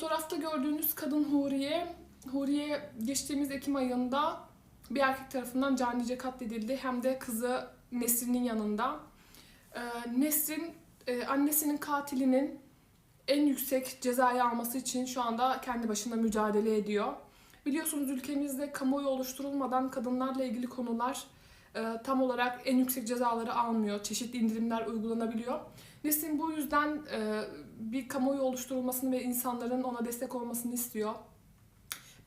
Fotoğrafta gördüğünüz kadın Huriye, Huriye geçtiğimiz Ekim ayında bir erkek tarafından canice katledildi. Hem de kızı Nesrin'in yanında. Ee, Nesrin e, annesinin katilinin en yüksek cezayı alması için şu anda kendi başına mücadele ediyor. Biliyorsunuz ülkemizde kamuoyu oluşturulmadan kadınlarla ilgili konular tam olarak en yüksek cezaları almıyor. Çeşitli indirimler uygulanabiliyor. Nesrin bu yüzden e, bir kamuoyu oluşturulmasını ve insanların ona destek olmasını istiyor.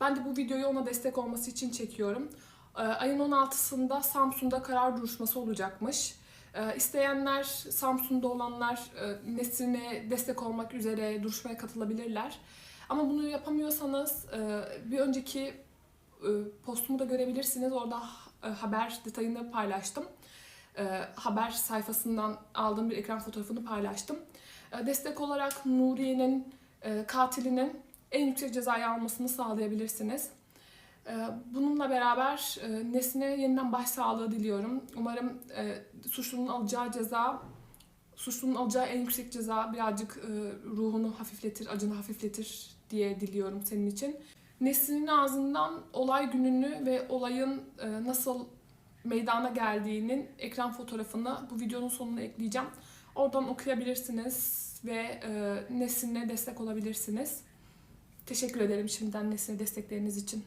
Ben de bu videoyu ona destek olması için çekiyorum. E, ayın 16'sında Samsun'da karar duruşması olacakmış. E, isteyenler, Samsun'da olanlar e, Nesrin'e destek olmak üzere duruşmaya katılabilirler. Ama bunu yapamıyorsanız e, bir önceki postumu da görebilirsiniz. Orada haber detayını paylaştım. E, haber sayfasından aldığım bir ekran fotoğrafını paylaştım. E, destek olarak Nuriye'nin e, katilinin en yüksek cezayı almasını sağlayabilirsiniz. E, bununla beraber e, Nesine yeniden başsağlığı diliyorum. Umarım e, suçlunun alacağı ceza, suçlunun alacağı en yüksek ceza birazcık e, ruhunu hafifletir, acını hafifletir diye diliyorum senin için. Nesrin'in ağzından olay gününü ve olayın e, nasıl meydana geldiğinin ekran fotoğrafını bu videonun sonuna ekleyeceğim. Oradan okuyabilirsiniz ve e, Nesrin'e destek olabilirsiniz. Teşekkür ederim şimdiden Nesrin'e destekleriniz için.